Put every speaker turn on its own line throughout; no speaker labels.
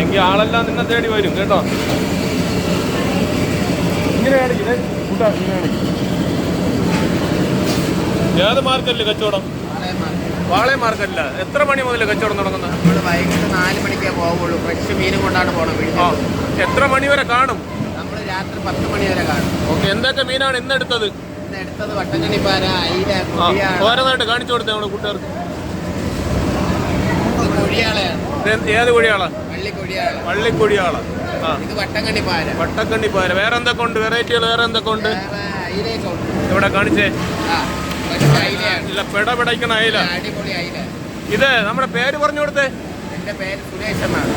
എങ്കിൽ ആളെല്ലാം നിന്നെ തേടി വരും കേട്ടോ. ഏത് മാർക്കറ്റിൽ കച്ചവടം? വാളയം മാർക്കറ്റില്ല എത്ര മണി മുതൽ കച്ചവടം തുടങ്ങുന്നത്?
വൈകിട്ട് നാല് മണിക്കേ പോകുള്ളൂ ഫ്രഷ് മീനും കൊണ്ടാണ് പോകണം
എത്ര മണി വരെ കാണും?
നമ്മൾ രാത്രി പത്ത് മണി വരെ കാണും.
ഓക്കെ എന്തൊക്കെ മീനാണ് ഇന്നെടുത്തത്? ഇന്നെടുത്തത്
ഇന്ന് എടുത്തത് വട്ടക്കണിപ്പാര അയില
ഓരോന്നായിട്ട് കാണിച്ചു കൊടുത്തേ നമ്മുടെ കൂട്ടുകാർക്ക്. ഏത് കുഴിയാളാ?
വള്ളി കുഴിയാള
വള്ളിക്കുഴിയാള വട്ടക്കണ്ണി പാര. വേറെ എന്തൊക്കെ ഉണ്ട്? വെറൈറ്റികൾ വേറെ എന്തൊക്കെ ഉണ്ട്. ഇവിടെ കാണിച്ചേ. ഇല്ല പെട പിടയ്ക്കണ അയില. ഇത് നമ്മുടെ പേര് പറഞ്ഞു കൊടുത്തേ.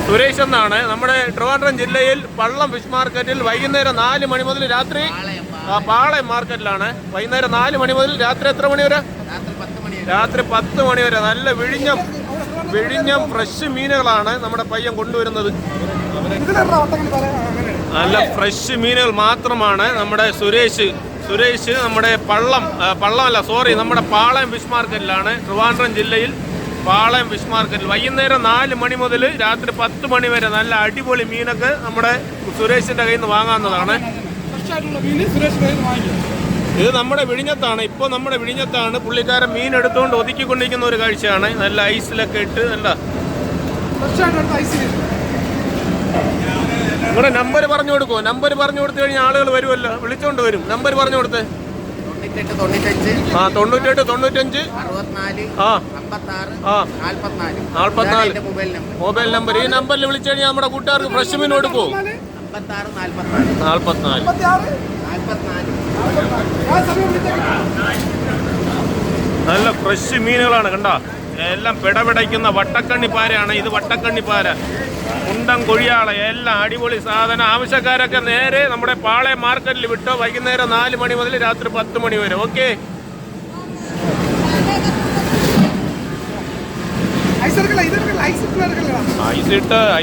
സുരേഷ് എന്നാണ്.
നമ്മുടെ ട്രിവാൻഡ്രം ജില്ലയിൽ പള്ളം ഫിഷ് മാർക്കറ്റിൽ വൈകുന്നേരം നാല് മണി മുതൽ രാത്രി
പാളയം
മാർക്കറ്റിലാണ്. വൈകുന്നേരം നാല് മണി മുതൽ രാത്രി എത്ര മണി വരെ.
രാത്രി പത്ത് മണി വരെ.
നല്ല വിഴിഞ്ഞം വിഴിഞ്ഞം ഫ്രഷ് മീനുകളാണ് നമ്മുടെ പയ്യൻ കൊണ്ടുവരുന്നത്. നല്ല ഫ്രഷ് മീനുകൾ മാത്രമാണ് നമ്മുടെ സുരേഷ്. സുരേഷ് നമ്മുടെ പള്ളം പള്ളമല്ല സോറി നമ്മുടെ പാളയം ഫിഷ് മാർക്കറ്റിലാണ് ട്രിവാൻഡ്രം ജില്ലയിൽ പാളയം ഫിഷ് മാർക്കറ്റിൽ വൈകുന്നേരം നാല് മണി മുതൽ രാത്രി പത്ത് മണി വരെ നല്ല അടിപൊളി മീനൊക്കെ നമ്മുടെ സുരേഷിന്റെ കയ്യിൽ നിന്ന് വാങ്ങാവുന്നതാണ് ഇത് നമ്മുടെ വിഴിഞ്ഞത്താണ്. ഇപ്പോൾ നമ്മുടെ വിഴിഞ്ഞത്താണ്. പുള്ളിക്കാരൻ മീൻ എടുത്തുകൊണ്ട് ഒതുക്കിക്കൊണ്ടിരിക്കുന്ന ഒരു കാഴ്ചയാണ്. നല്ല ഐസിലൊക്കെ ഇട്ട് നല്ല നിങ്ങളുടെ നമ്പർ പറഞ്ഞു കൊടുക്കുമോ നമ്പർ പറഞ്ഞു കൊടുത്തു കഴിഞ്ഞാൽ ആളുകൾ വരുമല്ലോ. വിളിച്ചോണ്ട് വരും. നമ്പർ പറഞ്ഞു കൊടുത്തേ. ആ തൊണ്ണൂറ്റെട്ട് തൊണ്ണൂറ്റഞ്ച് ആ. ആ.
നാൽപ്പത്തിനാല് മൊബൈൽ നമ്പർ.
ഈ നമ്പറിൽ വിളിച്ചു കഴിഞ്ഞാൽ നമ്മുടെ കൂട്ടുകാർക്ക് ഫ്രഷ് മീൻ കൊടുക്കുമോ
നാല്പത്തിനാല്. നാൽപ്പത്തിനാല്
നല്ല ഫ്രഷ് മീനുകളാണ് കണ്ട? എല്ലാം പിടപിടയ്ക്കുന്ന വട്ടക്കണ്ണി പാരയാണ് ഇത് വട്ടക്കണ്ണി പാര മുണ്ടം കൊഴിയാള എല്ലാം അടിപൊളി സാധനം. ആവശ്യക്കാരൊക്കെ നേരെ നമ്മുടെ പാളയം മാർക്കറ്റിൽ വിട്ടോ. വൈകുന്നേരം നാല് മണി മുതൽ രാത്രി പത്ത് മണി വരെ. ഓക്കെ? ഐസ് ഇട്ട്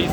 ഐസ്